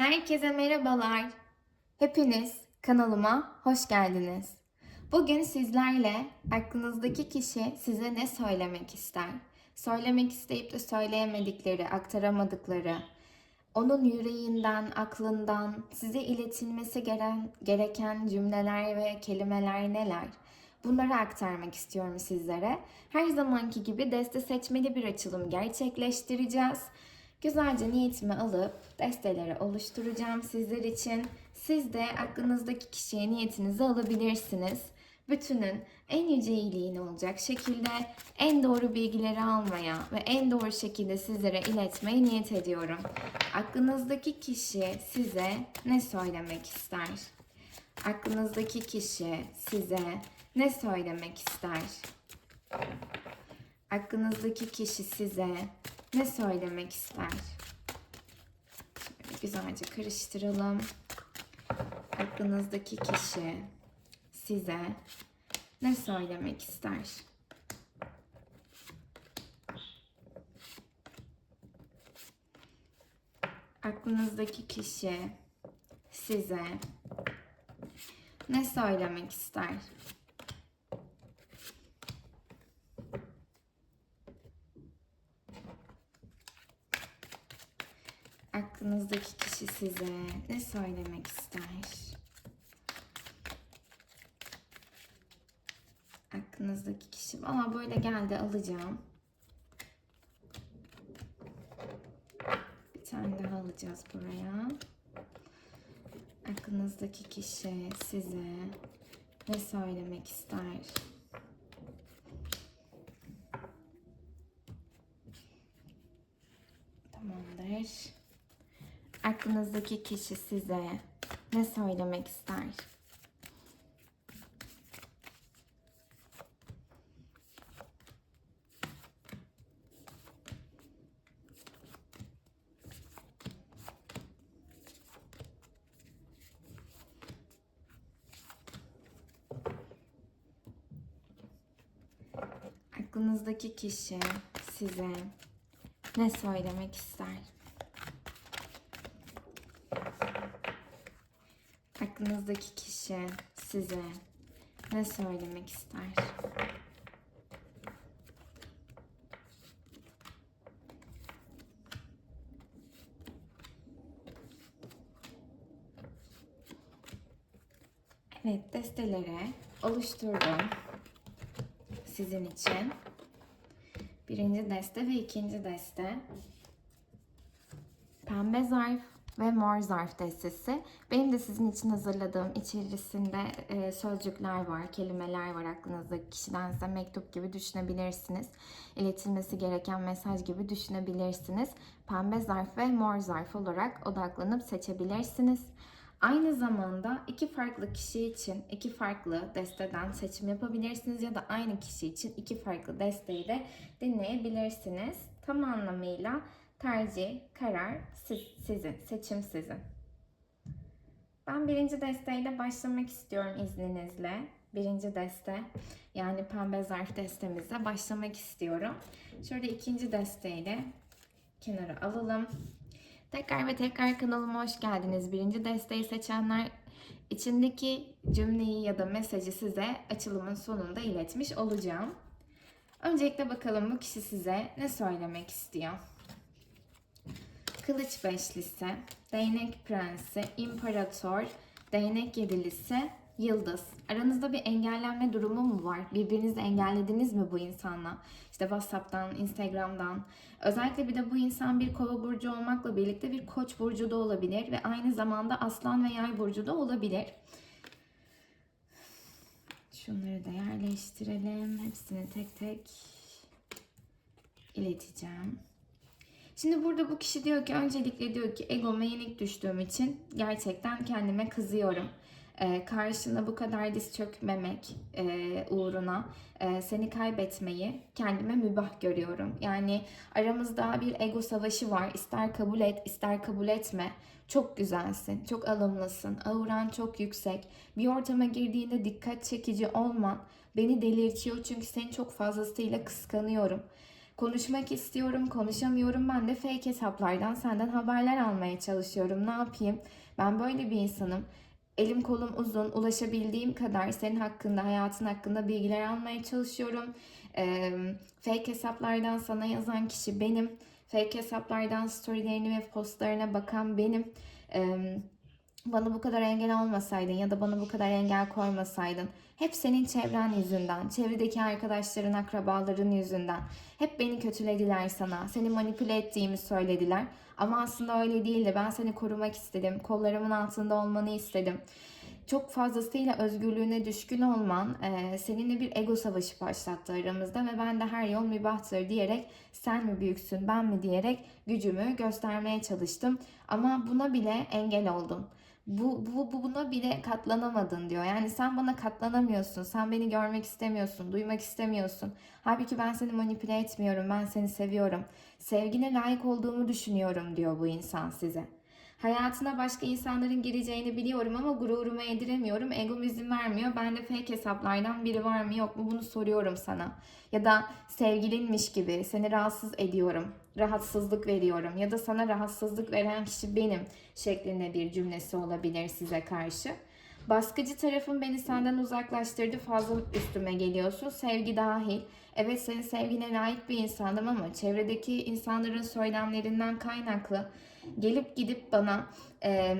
Herkese merhabalar. Hepiniz kanalıma hoş geldiniz. Bugün sizlerle aklınızdaki kişi size ne söylemek ister? Söylemek isteyip de söyleyemedikleri, aktaramadıkları, onun yüreğinden, aklından size iletilmesi geren, gereken cümleler ve kelimeler neler? Bunları aktarmak istiyorum sizlere. Her zamanki gibi deste seçmeli bir açılım gerçekleştireceğiz. Güzelce niyetimi alıp desteleri oluşturacağım sizler için. Siz de aklınızdaki kişiye niyetinizi alabilirsiniz. Bütünün en yüce iyiliğini olacak şekilde en doğru bilgileri almaya ve en doğru şekilde sizlere iletmeye niyet ediyorum. Aklınızdaki kişi size ne söylemek ister? Aklınızdaki kişi size ne söylemek ister? Aklınızdaki kişi size ne söylemek ister? Şöyle güzelce karıştıralım. Aklınızdaki kişi size ne söylemek ister? Aklınızdaki kişi size ne söylemek ister? Aklınızdaki kişi size ne söylemek ister? Aklınızdaki kişi ama böyle geldi alacağım. Bir tane daha alacağız buraya. Aklınızdaki kişi size ne söylemek ister? Aklınızdaki kişi size ne söylemek ister? Aklınızdaki kişi size ne söylemek ister? Aklınızdaki kişi size ne söylemek ister? Evet, desteleri oluşturdum sizin için. Birinci deste ve ikinci deste. Pembe zarf ve mor zarf destesi. Benim de sizin için hazırladığım içerisinde e, sözcükler var, kelimeler var aklınızdaki kişiden size mektup gibi düşünebilirsiniz. İletilmesi gereken mesaj gibi düşünebilirsiniz. Pembe zarf ve mor zarf olarak odaklanıp seçebilirsiniz. Aynı zamanda iki farklı kişi için iki farklı desteden seçim yapabilirsiniz ya da aynı kişi için iki farklı desteği de dinleyebilirsiniz. Tam anlamıyla tercih, karar siz, sizin, seçim sizin. Ben birinci desteğiyle başlamak istiyorum izninizle. Birinci deste yani pembe zarf destemize başlamak istiyorum. Şöyle ikinci desteğiyle kenara alalım. Tekrar ve tekrar kanalıma hoş geldiniz. Birinci desteği seçenler içindeki cümleyi ya da mesajı size açılımın sonunda iletmiş olacağım. Öncelikle bakalım bu kişi size ne söylemek istiyor. Kılıç beşlisi, değnek prensi, imparator, değnek yedilisi, yıldız. Aranızda bir engellenme durumu mu var? Birbirinizi engellediniz mi bu insanla? İşte WhatsApp'tan, Instagram'dan. Özellikle bir de bu insan bir kova burcu olmakla birlikte bir koç burcu da olabilir ve aynı zamanda aslan ve yay burcu da olabilir. Şunları da yerleştirelim. Hepsini tek tek ileteceğim. Şimdi burada bu kişi diyor ki öncelikle diyor ki egoma yenik düştüğüm için gerçekten kendime kızıyorum. Ee, karşında bu kadar diz çökmemek e, uğruna e, seni kaybetmeyi kendime mübah görüyorum. Yani aramızda bir ego savaşı var. İster kabul et, ister kabul etme. Çok güzelsin, çok alımlısın, auran çok yüksek. Bir ortama girdiğinde dikkat çekici olman beni delirtiyor çünkü seni çok fazlasıyla kıskanıyorum Konuşmak istiyorum, konuşamıyorum. Ben de fake hesaplardan senden haberler almaya çalışıyorum. Ne yapayım? Ben böyle bir insanım. Elim kolum uzun, ulaşabildiğim kadar senin hakkında, hayatın hakkında bilgiler almaya çalışıyorum. Ee, fake hesaplardan sana yazan kişi benim. Fake hesaplardan storylerini ve postlarına bakan benim. Ee, bana bu kadar engel olmasaydın ya da bana bu kadar engel koymasaydın hep senin çevren yüzünden, çevredeki arkadaşların, akrabaların yüzünden hep beni kötülediler sana. Seni manipüle ettiğimi söylediler. Ama aslında öyle değildi. Ben seni korumak istedim. Kollarımın altında olmanı istedim. Çok fazlasıyla özgürlüğüne düşkün olman e, seninle bir ego savaşı başlattı aramızda ve ben de her yol mübahtır diyerek sen mi büyüksün ben mi diyerek gücümü göstermeye çalıştım. Ama buna bile engel oldum bu, bu, bu buna bile katlanamadın diyor. Yani sen bana katlanamıyorsun. Sen beni görmek istemiyorsun, duymak istemiyorsun. Halbuki ben seni manipüle etmiyorum. Ben seni seviyorum. Sevgine layık olduğumu düşünüyorum diyor bu insan size. Hayatına başka insanların gireceğini biliyorum ama gururumu yediremiyorum. Egom izin vermiyor. Ben de fake hesaplardan biri var mı yok mu bunu soruyorum sana. Ya da sevgilinmiş gibi seni rahatsız ediyorum. Rahatsızlık veriyorum. Ya da sana rahatsızlık veren kişi benim şeklinde bir cümlesi olabilir size karşı. Baskıcı tarafın beni senden uzaklaştırdı. Fazla üstüme geliyorsun. Sevgi dahil. Evet senin sevgine layık bir insandım ama çevredeki insanların söylemlerinden kaynaklı gelip gidip bana e,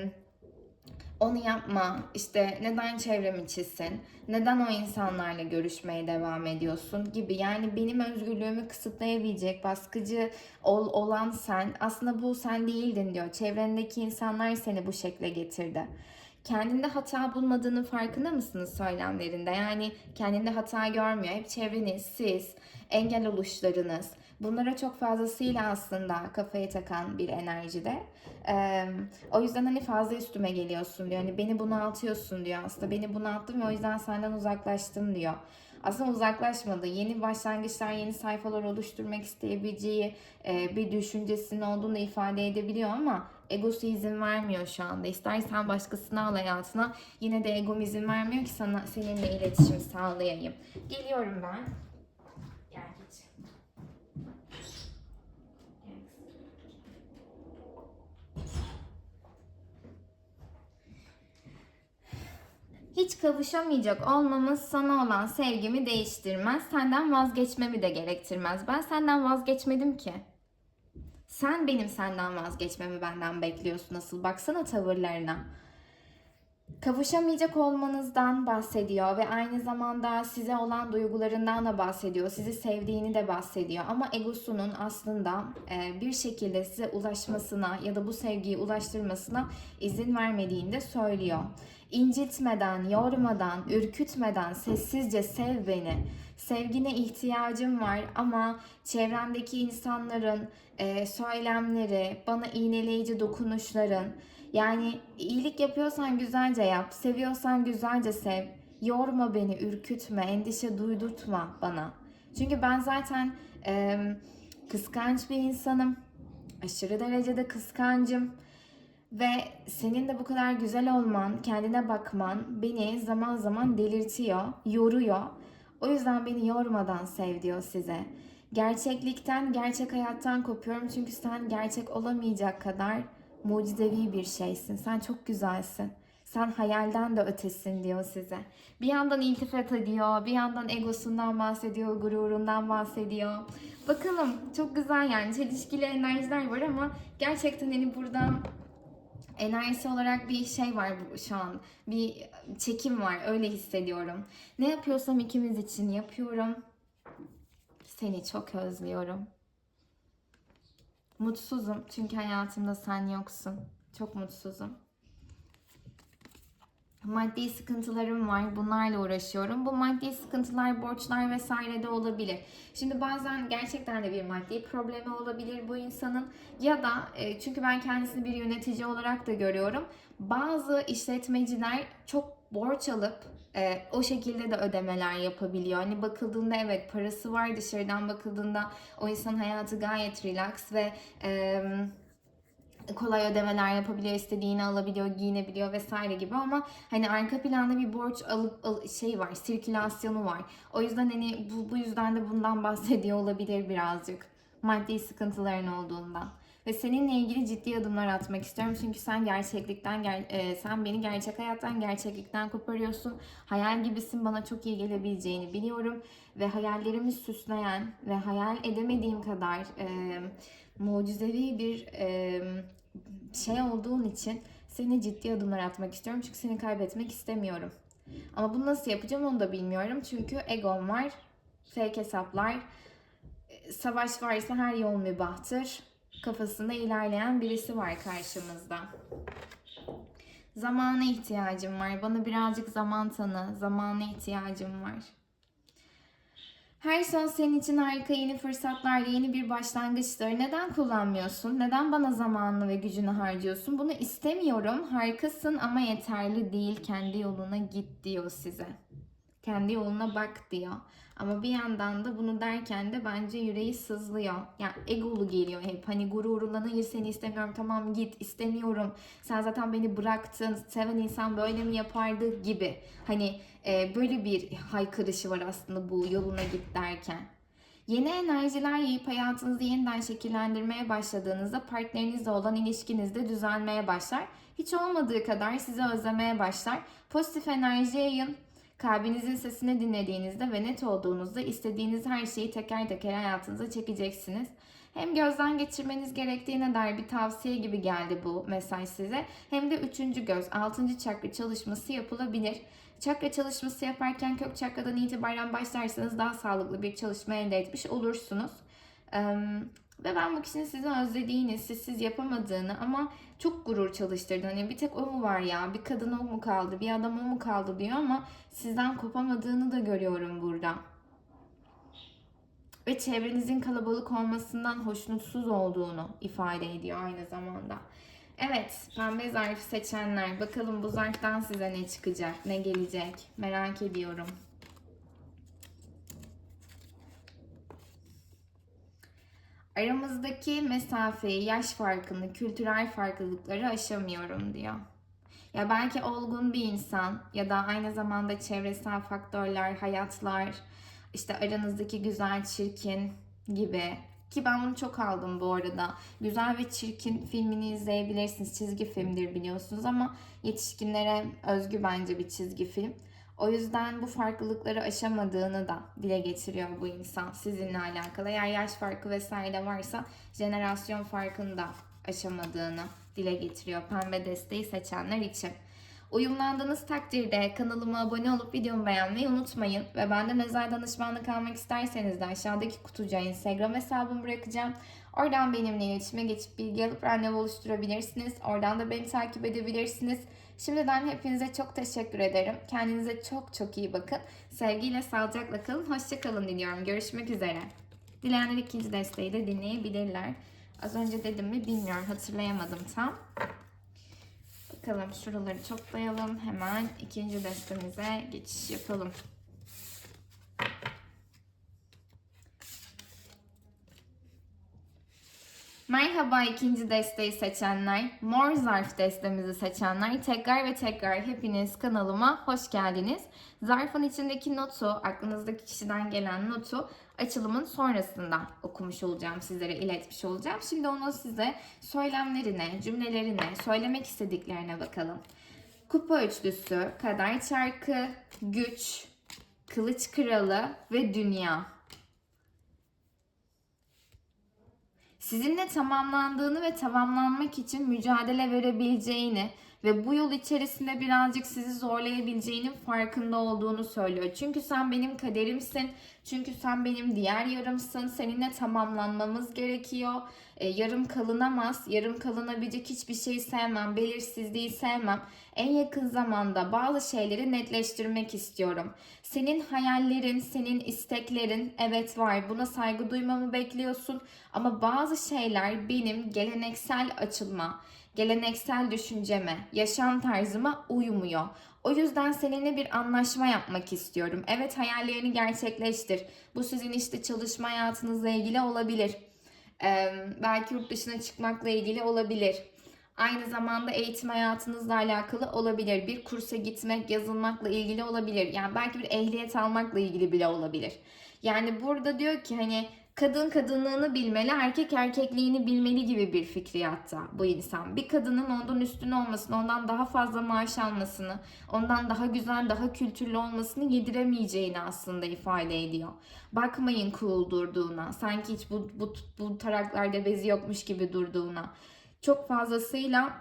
onu yapma, işte neden çevrem içisin, neden o insanlarla görüşmeye devam ediyorsun gibi. Yani benim özgürlüğümü kısıtlayabilecek baskıcı ol, olan sen, aslında bu sen değildin diyor. Çevrendeki insanlar seni bu şekle getirdi. Kendinde hata bulmadığının farkında mısınız söylemlerinde? Yani kendinde hata görmüyor. Hep çevreniz, siz, engel oluşlarınız. Bunlara çok fazlasıyla aslında kafaya takan bir enerjide. Ee, o yüzden hani fazla üstüme geliyorsun diyor. Hani beni bunaltıyorsun diyor aslında. Beni bunalttın ve o yüzden senden uzaklaştım diyor. Aslında uzaklaşmadı. Yeni başlangıçlar, yeni sayfalar oluşturmak isteyebileceği e, bir düşüncesinin olduğunu ifade edebiliyor ama egosu izin vermiyor şu anda. İstersen başkasını al hayatına. Yine de egom izin vermiyor ki sana seninle iletişim sağlayayım. Geliyorum ben. Hiç kavuşamayacak olmamız sana olan sevgimi değiştirmez. Senden vazgeçmemi de gerektirmez. Ben senden vazgeçmedim ki. Sen benim senden vazgeçmemi benden bekliyorsun asıl. Baksana tavırlarına. Kavuşamayacak olmanızdan bahsediyor ve aynı zamanda size olan duygularından da bahsediyor. Sizi sevdiğini de bahsediyor. Ama egosunun aslında e, bir şekilde size ulaşmasına ya da bu sevgiyi ulaştırmasına izin vermediğini de söylüyor. İncitmeden, yormadan, ürkütmeden sessizce sev beni. Sevgine ihtiyacım var ama çevrendeki insanların e, söylemleri, bana iğneleyici dokunuşların, yani iyilik yapıyorsan güzelce yap, seviyorsan güzelce sev. Yorma beni, ürkütme, endişe duydurtma bana. Çünkü ben zaten e, kıskanç bir insanım. Aşırı derecede kıskancım. Ve senin de bu kadar güzel olman, kendine bakman beni zaman zaman delirtiyor, yoruyor. O yüzden beni yormadan sev diyor size. Gerçeklikten, gerçek hayattan kopuyorum çünkü sen gerçek olamayacak kadar mucizevi bir şeysin. Sen çok güzelsin. Sen hayalden de ötesin diyor size. Bir yandan iltifat ediyor, bir yandan egosundan bahsediyor, gururundan bahsediyor. Bakalım çok güzel yani çelişkili enerjiler var ama gerçekten hani buradan enerjisi olarak bir şey var bu- şu an. Bir çekim var. Öyle hissediyorum. Ne yapıyorsam ikimiz için yapıyorum. Seni çok özlüyorum. Mutsuzum çünkü hayatımda sen yoksun. Çok mutsuzum. Maddi sıkıntılarım var. Bunlarla uğraşıyorum. Bu maddi sıkıntılar, borçlar vesaire de olabilir. Şimdi bazen gerçekten de bir maddi problemi olabilir bu insanın. Ya da e, çünkü ben kendisini bir yönetici olarak da görüyorum. Bazı işletmeciler çok borç alıp e, o şekilde de ödemeler yapabiliyor. Hani bakıldığında evet parası var dışarıdan bakıldığında o insan hayatı gayet relax ve e, kolay ödemeler yapabiliyor, istediğini alabiliyor, giyinebiliyor vesaire gibi ama hani arka planda bir borç alıp al- şey var, sirkülasyonu var. O yüzden hani bu, bu yüzden de bundan bahsediyor olabilir birazcık. Maddi sıkıntıların olduğundan. Ve seninle ilgili ciddi adımlar atmak istiyorum. Çünkü sen gerçeklikten, ger- e, sen beni gerçek hayattan, gerçeklikten koparıyorsun. Hayal gibisin, bana çok iyi gelebileceğini biliyorum. Ve hayallerimi süsleyen ve hayal edemediğim kadar e, mucizevi bir e, şey olduğun için seni ciddi adımlar atmak istiyorum. Çünkü seni kaybetmek istemiyorum. Ama bunu nasıl yapacağım onu da bilmiyorum. Çünkü egom var, fake hesaplar, e, savaş varsa her yol mübahtır. Kafasında ilerleyen birisi var karşımızda. Zamana ihtiyacım var. Bana birazcık zaman tanı. Zamana ihtiyacım var. Her son senin için harika yeni fırsatlar, yeni bir başlangıçtır. Neden kullanmıyorsun? Neden bana zamanını ve gücünü harcıyorsun? Bunu istemiyorum. Harikasın ama yeterli değil. Kendi yoluna git diyor size. Kendi yoluna bak diyor. Ama bir yandan da bunu derken de bence yüreği sızlıyor. Yani egolu geliyor hep. Hani gururundan hayır seni istemiyorum tamam git istemiyorum. Sen zaten beni bıraktın. Seven insan böyle mi yapardı gibi. Hani e, böyle bir haykırışı var aslında bu yoluna git derken. Yeni enerjiler yayıp hayatınızı yeniden şekillendirmeye başladığınızda partnerinizle olan ilişkiniz de düzelmeye başlar. Hiç olmadığı kadar sizi özlemeye başlar. Pozitif enerji yayın. Kalbinizin sesini dinlediğinizde ve net olduğunuzda istediğiniz her şeyi teker teker hayatınıza çekeceksiniz. Hem gözden geçirmeniz gerektiğine dair bir tavsiye gibi geldi bu mesaj size. Hem de üçüncü göz, altıncı çakra çalışması yapılabilir. Çakra çalışması yaparken kök çakradan itibaren başlarsanız daha sağlıklı bir çalışma elde etmiş olursunuz. Ve ben bu kişinin sizi özlediğini, sizsiz yapamadığını ama çok gurur çalıştırdı. Hani bir tek o mu var ya, bir kadın o mu kaldı, bir adam o mu kaldı diyor ama sizden kopamadığını da görüyorum burada. Ve çevrenizin kalabalık olmasından hoşnutsuz olduğunu ifade ediyor aynı zamanda. Evet, pembe zarfı seçenler. Bakalım bu zarftan size ne çıkacak, ne gelecek merak ediyorum. Aramızdaki mesafeyi, yaş farkını, kültürel farklılıkları aşamıyorum diyor. Ya belki olgun bir insan ya da aynı zamanda çevresel faktörler, hayatlar, işte aranızdaki güzel, çirkin gibi ki ben bunu çok aldım bu arada. Güzel ve Çirkin filmini izleyebilirsiniz. Çizgi filmdir biliyorsunuz ama yetişkinlere özgü bence bir çizgi film. O yüzden bu farklılıkları aşamadığını da dile getiriyor bu insan sizinle alakalı. Eğer yaş farkı vesaire varsa jenerasyon farkını da aşamadığını dile getiriyor pembe desteği seçenler için. Uyumlandığınız takdirde kanalıma abone olup videomu beğenmeyi unutmayın. Ve benden özel danışmanlık almak isterseniz de aşağıdaki kutucuğa Instagram hesabımı bırakacağım. Oradan benimle iletişime geçip bilgi alıp randevu oluşturabilirsiniz. Oradan da beni takip edebilirsiniz. Şimdiden hepinize çok teşekkür ederim. Kendinize çok çok iyi bakın. Sevgiyle, sağlıcakla kalın. Hoşçakalın diliyorum. Görüşmek üzere. Dileyenler ikinci desteği de dinleyebilirler. Az önce dedim mi bilmiyorum. Hatırlayamadım tam. Bakalım şuraları toplayalım. Hemen ikinci destemize geçiş yapalım. Merhaba ikinci desteği seçenler, mor zarf destemizi seçenler, tekrar ve tekrar hepiniz kanalıma hoş geldiniz. Zarfın içindeki notu, aklınızdaki kişiden gelen notu açılımın sonrasında okumuş olacağım, sizlere iletmiş olacağım. Şimdi onun size söylemlerine, cümlelerine, söylemek istediklerine bakalım. Kupa üçlüsü, kader çarkı, güç, kılıç kralı ve dünya. Sizinle tamamlandığını ve tamamlanmak için mücadele verebileceğini ve bu yol içerisinde birazcık sizi zorlayabileceğinin farkında olduğunu söylüyor. Çünkü sen benim kaderimsin. Çünkü sen benim diğer yarımsın. Seninle tamamlanmamız gerekiyor. E, yarım kalınamaz. Yarım kalınabilecek hiçbir şeyi sevmem. Belirsizliği sevmem. En yakın zamanda bazı şeyleri netleştirmek istiyorum. Senin hayallerin, senin isteklerin evet var. Buna saygı duymamı bekliyorsun. Ama bazı şeyler benim geleneksel açılma, geleneksel düşünceme, yaşam tarzıma uymuyor. O yüzden seninle bir anlaşma yapmak istiyorum. Evet hayallerini gerçekleştir. Bu sizin işte çalışma hayatınızla ilgili olabilir. Ee, belki yurt dışına çıkmakla ilgili olabilir. Aynı zamanda eğitim hayatınızla alakalı olabilir. Bir kursa gitmek, yazılmakla ilgili olabilir. Yani belki bir ehliyet almakla ilgili bile olabilir. Yani burada diyor ki hani kadın kadınlığını bilmeli, erkek erkekliğini bilmeli gibi bir fikriyatta bu insan. Bir kadının ondan üstün olmasını, ondan daha fazla maaş almasını, ondan daha güzel, daha kültürlü olmasını yediremeyeceğini aslında ifade ediyor. Bakmayın cool durduğuna, sanki hiç bu, bu, bu taraklarda bezi yokmuş gibi durduğuna. Çok fazlasıyla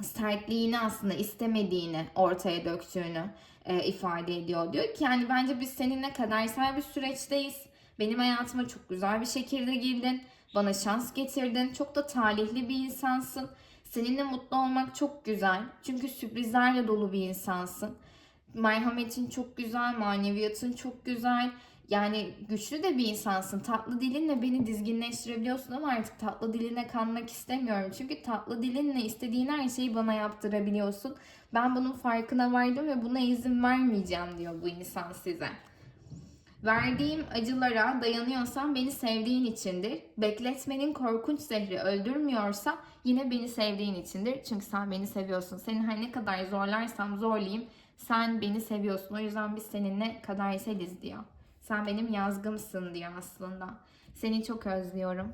sertliğini aslında istemediğini ortaya döktüğünü e, ifade ediyor. Diyor ki yani bence biz seninle kadersel bir süreçteyiz. Benim hayatıma çok güzel bir şekilde girdin. Bana şans getirdin. Çok da talihli bir insansın. Seninle mutlu olmak çok güzel. Çünkü sürprizlerle dolu bir insansın. Merhametin çok güzel, maneviyatın çok güzel. Yani güçlü de bir insansın. Tatlı dilinle beni dizginleştirebiliyorsun ama artık tatlı diline kanmak istemiyorum. Çünkü tatlı dilinle istediğin her şeyi bana yaptırabiliyorsun. Ben bunun farkına vardım ve buna izin vermeyeceğim diyor bu insan size. Verdiğim acılara dayanıyorsan beni sevdiğin içindir. Bekletmenin korkunç zehri öldürmüyorsa yine beni sevdiğin içindir. Çünkü sen beni seviyorsun. Seni her ne kadar zorlarsam zorlayayım sen beni seviyorsun. O yüzden biz seninle kaderseliz diyor. Sen benim yazgımsın diyor aslında. Seni çok özlüyorum.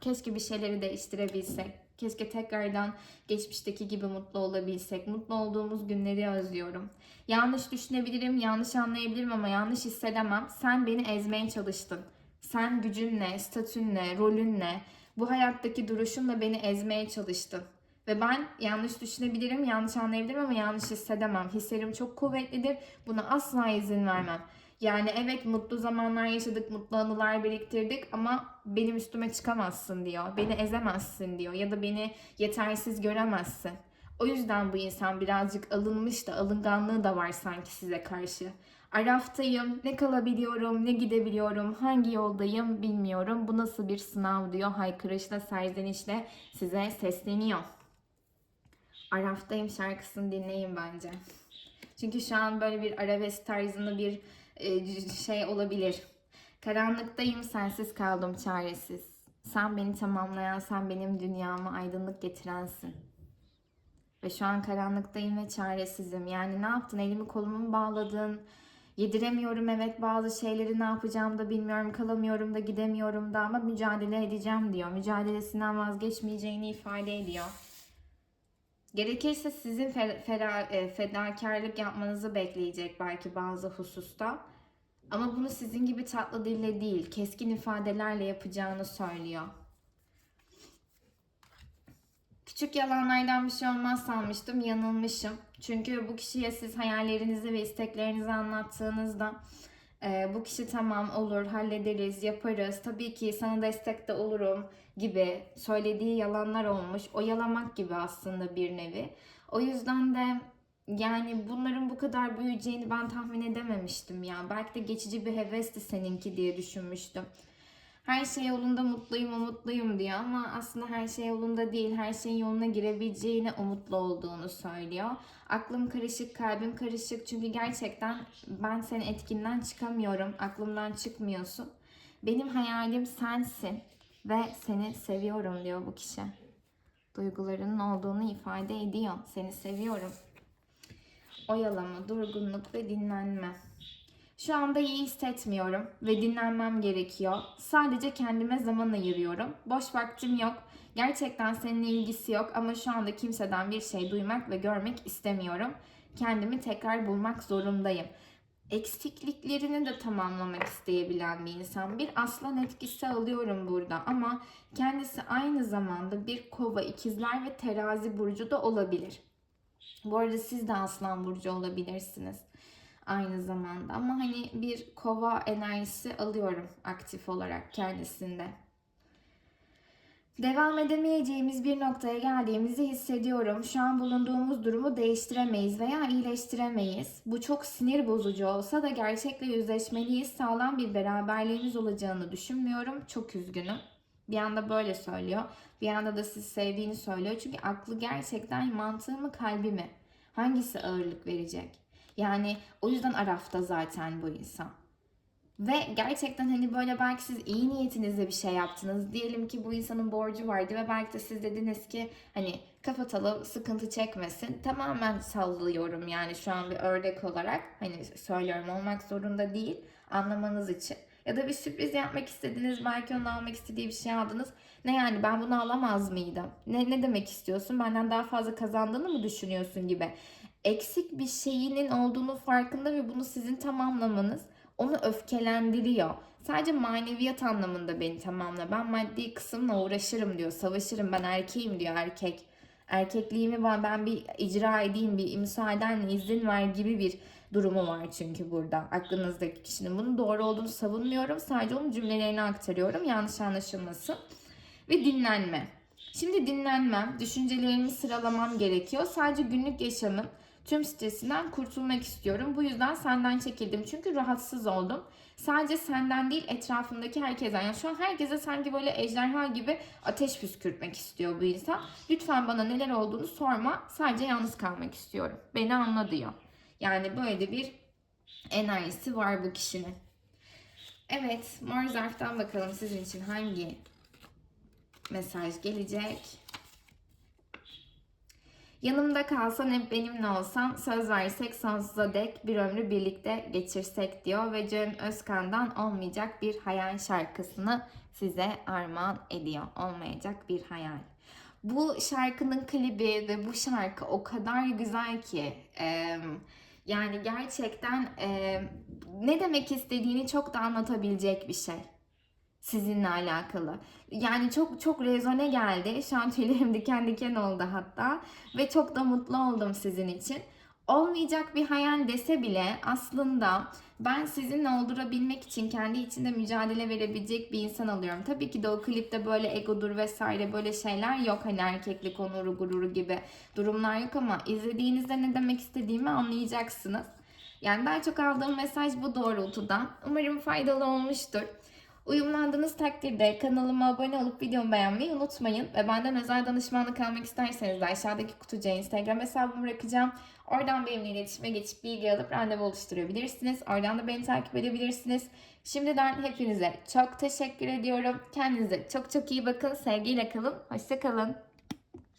Keşke bir şeyleri değiştirebilsek. Keşke tekrardan geçmişteki gibi mutlu olabilsek. Mutlu olduğumuz günleri özlüyorum. Yanlış düşünebilirim, yanlış anlayabilirim ama yanlış hissedemem. Sen beni ezmeye çalıştın. Sen gücünle, statünle, rolünle, bu hayattaki duruşunla beni ezmeye çalıştın. Ve ben yanlış düşünebilirim, yanlış anlayabilirim ama yanlış hissedemem. Hislerim çok kuvvetlidir. Buna asla izin vermem. Yani evet mutlu zamanlar yaşadık, mutlu anılar biriktirdik ama benim üstüme çıkamazsın diyor. Beni ezemezsin diyor ya da beni yetersiz göremezsin. O yüzden bu insan birazcık alınmış da alınganlığı da var sanki size karşı. Araftayım, ne kalabiliyorum, ne gidebiliyorum, hangi yoldayım bilmiyorum. Bu nasıl bir sınav diyor haykırışla, serzenişle size sesleniyor. Araftayım şarkısını dinleyin bence. Çünkü şu an böyle bir arabesk tarzında bir şey olabilir. Karanlıktayım, sensiz kaldım çaresiz. Sen beni tamamlayan, sen benim dünyama aydınlık getirensin. Ve şu an karanlıktayım ve çaresizim. Yani ne yaptın? Elimi kolumu bağladın. Yediremiyorum evet bazı şeyleri ne yapacağım da bilmiyorum. Kalamıyorum da gidemiyorum da ama mücadele edeceğim diyor. Mücadelesinden vazgeçmeyeceğini ifade ediyor. Gerekirse sizin e, fedakarlık yapmanızı bekleyecek belki bazı hususta. Ama bunu sizin gibi tatlı dille değil, keskin ifadelerle yapacağını söylüyor. Küçük yalanlardan bir şey olmaz sanmıştım, yanılmışım. Çünkü bu kişiye siz hayallerinizi ve isteklerinizi anlattığınızda e, bu kişi tamam olur, hallederiz, yaparız, tabii ki sana destek de olurum gibi söylediği yalanlar olmuş. Oyalamak gibi aslında bir nevi. O yüzden de yani bunların bu kadar büyüyeceğini ben tahmin edememiştim ya. Belki de geçici bir hevesti seninki diye düşünmüştüm. Her şey yolunda mutluyum umutluyum diyor ama aslında her şey yolunda değil. Her şeyin yoluna girebileceğine umutlu olduğunu söylüyor. Aklım karışık, kalbim karışık çünkü gerçekten ben senin etkinden çıkamıyorum. Aklımdan çıkmıyorsun. Benim hayalim sensin ve seni seviyorum diyor bu kişi. Duygularının olduğunu ifade ediyor. Seni seviyorum. Oyalama, durgunluk ve dinlenme. Şu anda iyi hissetmiyorum ve dinlenmem gerekiyor. Sadece kendime zaman ayırıyorum. Boş vaktim yok. Gerçekten seninle ilgisi yok ama şu anda kimseden bir şey duymak ve görmek istemiyorum. Kendimi tekrar bulmak zorundayım. Eksikliklerini de tamamlamak isteyebilen bir insan. Bir aslan etkisi alıyorum burada ama kendisi aynı zamanda bir kova, ikizler ve terazi burcu da olabilir. Bu arada siz de aslan burcu olabilirsiniz aynı zamanda. Ama hani bir kova enerjisi alıyorum aktif olarak kendisinde. Devam edemeyeceğimiz bir noktaya geldiğimizi hissediyorum. Şu an bulunduğumuz durumu değiştiremeyiz veya iyileştiremeyiz. Bu çok sinir bozucu olsa da gerçekle yüzleşmeliyiz. Sağlam bir beraberliğimiz olacağını düşünmüyorum. Çok üzgünüm. Bir anda böyle söylüyor. Bir anda da sizi sevdiğini söylüyor. Çünkü aklı gerçekten mantığı mı kalbi mi? Hangisi ağırlık verecek? Yani o yüzden arafta zaten bu insan. Ve gerçekten hani böyle belki siz iyi niyetinizle bir şey yaptınız. Diyelim ki bu insanın borcu vardı ve belki de siz dediniz ki hani kapatalım sıkıntı çekmesin. Tamamen sallıyorum yani şu an bir örnek olarak. Hani söylüyorum olmak zorunda değil anlamanız için. Ya da bir sürpriz yapmak istediniz. Belki onun almak istediği bir şey aldınız. Ne yani ben bunu alamaz mıydım? Ne, ne demek istiyorsun? Benden daha fazla kazandığını mı düşünüyorsun gibi. Eksik bir şeyinin olduğunu farkında ve bunu sizin tamamlamanız onu öfkelendiriyor. Sadece maneviyat anlamında beni tamamla. Ben maddi kısımla uğraşırım diyor. Savaşırım ben erkeğim diyor erkek. Erkekliğimi ben, ben bir icra edeyim, bir müsaadenle izin ver gibi bir durumu var çünkü burada aklınızdaki kişinin. Bunun doğru olduğunu savunmuyorum. Sadece onun cümlelerini aktarıyorum. Yanlış anlaşılmasın. Ve dinlenme. Şimdi dinlenmem, düşüncelerimi sıralamam gerekiyor. Sadece günlük yaşamın tüm stresinden kurtulmak istiyorum. Bu yüzden senden çekildim. Çünkü rahatsız oldum. Sadece senden değil etrafımdaki herkesten. Yani şu an herkese sanki böyle ejderha gibi ateş püskürtmek istiyor bu insan. Lütfen bana neler olduğunu sorma. Sadece yalnız kalmak istiyorum. Beni anla diyor. Yani böyle bir enerjisi var bu kişinin. Evet, mor zarftan bakalım sizin için hangi mesaj gelecek. Yanımda kalsan hep benimle olsan söz versek sonsuza dek bir ömrü birlikte geçirsek diyor ve Cem Özkan'dan olmayacak bir hayal şarkısını size armağan ediyor. Olmayacak bir hayal. Bu şarkının klibi ve bu şarkı o kadar güzel ki e, yani gerçekten e, ne demek istediğini çok da anlatabilecek bir şey sizinle alakalı. Yani çok çok rezone geldi. Şu an tüylerim diken diken oldu hatta. Ve çok da mutlu oldum sizin için. Olmayacak bir hayal dese bile aslında ben sizinle oldurabilmek için kendi içinde mücadele verebilecek bir insan alıyorum. Tabii ki de o klipte böyle egodur vesaire böyle şeyler yok. Hani erkeklik onuru gururu gibi durumlar yok ama izlediğinizde ne demek istediğimi anlayacaksınız. Yani ben çok aldığım mesaj bu doğrultuda. Umarım faydalı olmuştur. Uyumlandığınız takdirde kanalıma abone olup videomu beğenmeyi unutmayın. Ve benden özel danışmanlık almak isterseniz de aşağıdaki kutucuğa Instagram hesabımı bırakacağım. Oradan benimle iletişime geçip bilgi alıp randevu oluşturabilirsiniz. Oradan da beni takip edebilirsiniz. Şimdiden hepinize çok teşekkür ediyorum. Kendinize çok çok iyi bakın. Sevgiyle kalın. Hoşçakalın.